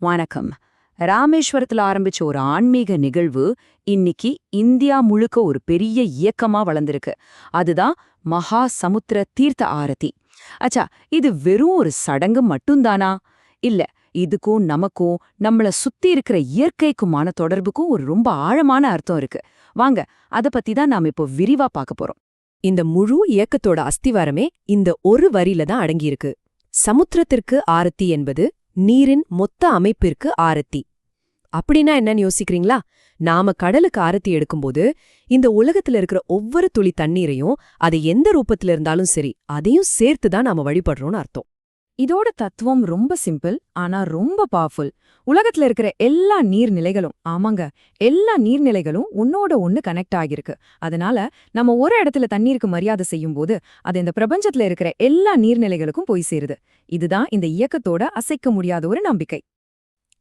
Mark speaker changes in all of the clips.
Speaker 1: வணக்கம். ராமேஸ்வரத்துல ஆரம்பிச்ச ஒரு ஆன்மீக நிகழ்வு இன்னைக்கு இந்தியா முழுக்க ஒரு பெரிய இயக்கமா வளர்ந்திருக்கு. அதுதான் மகா சமுத்திர தீர்த்த ஆரதி அச்சா இது வெறும் ஒரு சடங்கு மட்டும்தானா? இல்ல இதுக்கும் நமக்கும் நம்மள சுத்தி இருக்கிற இயற்கைக்குமான தொடர்புக்கும் ஒரு ரொம்ப ஆழமான அர்த்தம் இருக்கு. வாங்க அத பத்தி தான் நாம இப்போ விரிவா பார்க்க போறோம்.
Speaker 2: இந்த முழு இயக்கத்தோட அஸ்திவாரமே இந்த ஒரு வரியில தான் அடங்கியிருக்கு. சமுத்திரத்திற்கு ஆரத்தி என்பது நீரின் மொத்த அமைப்பிற்கு ஆரத்தி. அப்படின்னா என்னன்னு யோசிக்கிறீங்களா? நாம கடலுக்கு ஆரத்தி எடுக்கும்போது இந்த உலகத்துல இருக்கிற ஒவ்வொரு துளி தண்ணீரையும் அது எந்த ரூபத்துல இருந்தாலும் சரி அதையும் சேர்த்து தான் நாம வழிபடுறோம்னு அர்த்தம்.
Speaker 1: இதோட தத்துவம் ரொம்ப சிம்பிள் ஆனா ரொம்ப பவர்ஃபுல் உலகத்துல இருக்கிற எல்லா நீர்நிலைகளும் ஆமாங்க எல்லா நீர்நிலைகளும் உன்னோட ஒன்னு கனெக்ட் ஆகியிருக்கு. அதனால நம்ம ஒரு இடத்துல தண்ணீருக்கு மரியாதை செய்யும் போது அது இந்த பிரபஞ்சத்துல இருக்கிற எல்லா நீர்நிலைகளுக்கும் போய் சேருது. இதுதான் இந்த இயக்கத்தோட அசைக்க முடியாத ஒரு நம்பிக்கை.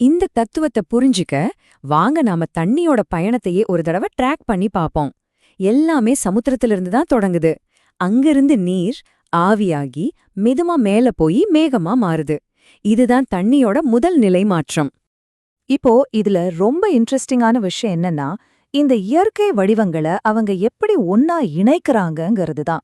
Speaker 1: இந்த தத்துவத்தை புரிஞ்சுக்க வாங்க நாம தண்ணியோட பயணத்தையே ஒரு தடவை ட்ராக் பண்ணி பாப்போம் எல்லாமே சமுத்திரத்திலிருந்து தான் தொடங்குது. அங்கிருந்து நீர் ஆவியாகி மெதுமா மேல போய் மேகமா மாறுது. இதுதான் தண்ணியோட முதல் நிலை மாற்றம். இப்போ இதுல ரொம்ப இன்ட்ரெஸ்டிங்கான விஷயம் என்னன்னா இந்த இயற்கை வடிவங்களை அவங்க எப்படி ஒன்னா இணைக்கறாங்கங்கிறது தான்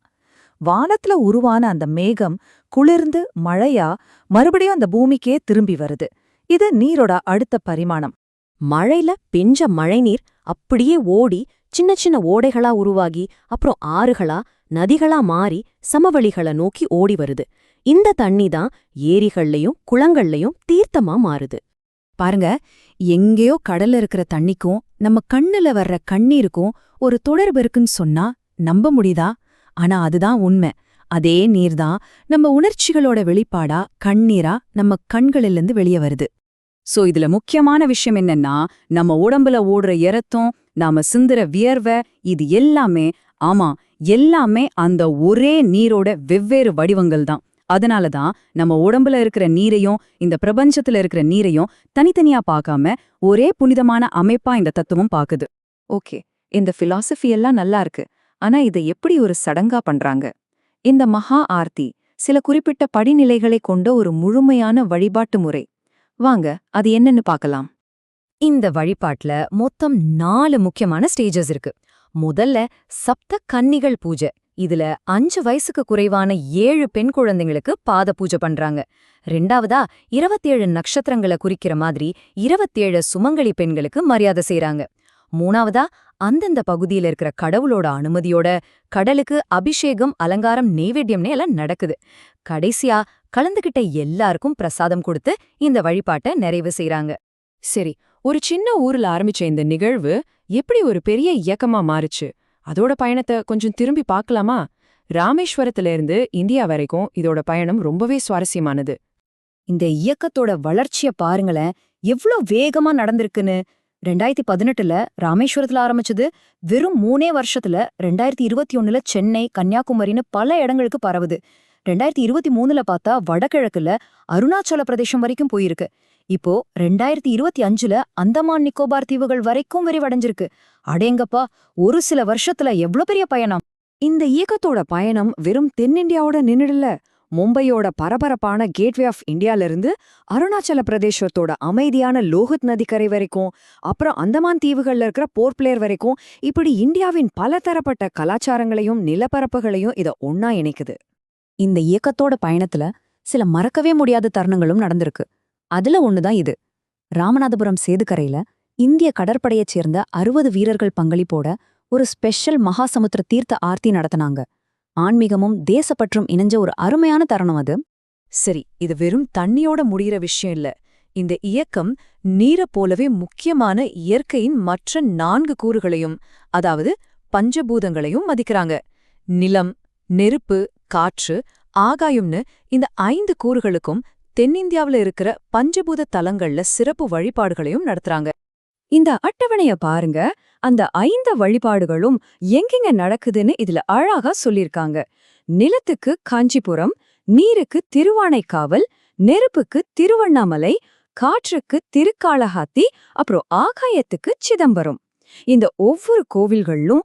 Speaker 1: வானத்துல உருவான அந்த மேகம் குளிர்ந்து மழையா மறுபடியும் அந்த பூமிக்கே திரும்பி வருது. இது நீரோட அடுத்த பரிமாணம்.
Speaker 2: மழையில பெஞ்ச மழைநீர் அப்படியே ஓடி சின்ன சின்ன ஓடைகளா உருவாகி அப்புறம் ஆறுகளா நதிகளா மாறி சமவெளிகளை நோக்கி ஓடி வருது. இந்த தண்ணி தான் ஏரிகள்லயும் குளங்கள்லயும் தீர்த்தமா மாறுது.
Speaker 1: பாருங்க எங்கேயோ கடல்ல இருக்கிற தண்ணிக்கும் நம்ம கண்ணுல வர்ற கண்ணீருக்கும் ஒரு தொடர்பு இருக்குன்னு சொன்னா நம்ப முடியுதா? ஆனா அதுதான் உண்மை. அதே நீர்தான் நம்ம உணர்ச்சிகளோட வெளிப்பாடா கண்ணீரா நம்ம கண்களிலிருந்து வெளியே வருது. சோ இதுல முக்கியமான விஷயம் என்னன்னா நம்ம உடம்புல ஓடுற இரத்தம் நாம சிந்துற வியர்வை இது எல்லாமே ஆமா எல்லாமே அந்த ஒரே நீரோட வெவ்வேறு வடிவங்கள் தான் அதனால தான் நம்ம உடம்புல இருக்கிற நீரையும் இந்த பிரபஞ்சத்துல இருக்கிற நீரையும் தனித்தனியா பார்க்காம ஒரே புனிதமான அமைப்பா இந்த தத்துவம் பாக்குது. ஓகே இந்த பிலாசபி எல்லாம் நல்லா இருக்கு. ஆனா இதை எப்படி ஒரு சடங்கா பண்றாங்க? இந்த மகா ஆர்த்தி சில குறிப்பிட்ட படிநிலைகளை கொண்ட ஒரு முழுமையான வழிபாட்டு முறை. வாங்க அது என்னன்னு பார்க்கலாம். இந்த வழிபாட்டுல மொத்தம் நாலு முக்கியமான ஸ்டேஜஸ் இருக்கு. முதல்ல சப்த கன்னிகள் பூஜை. இதுல அஞ்சு வயசுக்கு குறைவான ஏழு பெண் குழந்தைங்களுக்கு பாத பூஜை பண்றாங்க. ரெண்டாவதா இருபத்தேழு நட்சத்திரங்களை குறிக்கிற மாதிரி இருபத்தேழு சுமங்கலி பெண்களுக்கு மரியாதை செய்யறாங்க மூணாவதா அந்தந்த பகுதியில இருக்கிற கடவுளோட அனுமதியோட கடலுக்கு அபிஷேகம் அலங்காரம் நெய்வேத்தியம்னே எல்லாம் நடக்குது. கடைசியா கலந்துகிட்ட எல்லாருக்கும் பிரசாதம் கொடுத்து இந்த வழிபாட்டை நிறைவு செய்யறாங்க
Speaker 2: சரி ஒரு சின்ன ஊர்ல ஆரம்பிச்ச இந்த நிகழ்வு எப்படி ஒரு பெரிய இயக்கமா மாறுச்சு? அதோட பயணத்தை கொஞ்சம் திரும்பி பார்க்கலாமா? ராமேஸ்வரத்துல இருந்து இந்தியா வரைக்கும் இதோட பயணம் ரொம்பவே சுவாரஸ்யமானது.
Speaker 1: இந்த இயக்கத்தோட வளர்ச்சிய பாருங்களேன் எவ்ளோ வேகமா நடந்திருக்குன்னு. ரெண்டாயிரத்தி பதினெட்டுல ராமேஸ்வரத்துல ஆரம்பிச்சது வெறும் மூணே வருஷத்துல ரெண்டாயிரத்தி இருபத்தி ஒண்ணுல சென்னை கன்னியாகுமரின்னு பல இடங்களுக்கு பரவுது. ரெண்டாயிரத்தி இருபத்தி மூணுல பார்த்தா வடகிழக்குல அருணாச்சல பிரதேசம் வரைக்கும் போயிருக்கு. இப்போ ரெண்டாயிரத்தி இருபத்தி அஞ்சுல அந்தமான் நிக்கோபார் தீவுகள் வரைக்கும் விரிவடைஞ்சிருக்கு. அடேங்கப்பா ஒரு சில வருஷத்துல எவ்ளோ பெரிய பயணம்? இந்த இயக்கத்தோட பயணம் வெறும் தென்னிந்தியாவோட நின்னுடல. மும்பையோட பரபரப்பான கேட்வே ஆஃப் இந்தியால இருந்து அருணாச்சல பிரதேசத்தோட அமைதியான லோஹித் நதிக்கரை வரைக்கும் அப்புறம் அந்தமான் தீவுகள்ல இருக்கிற போர்ட் பிளேயர் வரைக்கும் இப்படி இந்தியாவின் பலதரப்பட்ட கலாச்சாரங்களையும் நிலப்பரப்புகளையும் இத ஒன்னா இணைக்குது. இந்த இயக்கத்தோட பயணத்துல சில மறக்கவே முடியாத தருணங்களும் நடந்திருக்கு. அதுல ஒண்ணுதான் இது. ராமநாதபுரம் சேதுக்கரையில இந்திய கடற்படையைச் சேர்ந்த அறுபது வீரர்கள் பங்களிப்போட ஒரு ஸ்பெஷல் மகாசமுத்திர தீர்த்த ஆர்த்தி நடத்தினாங்க. ஆன்மீகமும் தேசப்பற்றும் இணைஞ்ச ஒரு அருமையான தருணம் அது.
Speaker 2: சரி இது வெறும் தண்ணியோட முடிகிற விஷயம் இல்ல. இந்த இயக்கம் நீரைப் போலவே முக்கியமான இயற்கையின் மற்ற நான்கு கூறுகளையும் அதாவது பஞ்சபூதங்களையும் மதிக்கிறாங்க. நிலம் நெருப்பு காற்று ஆகாயம்னு இந்த ஐந்து கூறுகளுக்கும் தென்னிந்தியாவுல இருக்கிற பஞ்சபூத தலங்கள்ல சிறப்பு வழிபாடுகளையும் நடத்துறாங்க.
Speaker 1: இந்த அட்டவணைய பாருங்க. அந்த ஐந்து வழிபாடுகளும் எங்கெங்க நடக்குதுன்னு இதுல அழகா சொல்லியிருக்காங்க. நிலத்துக்கு காஞ்சிபுரம் நீருக்கு திருவானைக்காவல் நெருப்புக்கு திருவண்ணாமலை காற்றுக்கு திருக்காளஹாத்தி அப்புறம் ஆகாயத்துக்கு சிதம்பரம். இந்த ஒவ்வொரு கோவில்களிலும்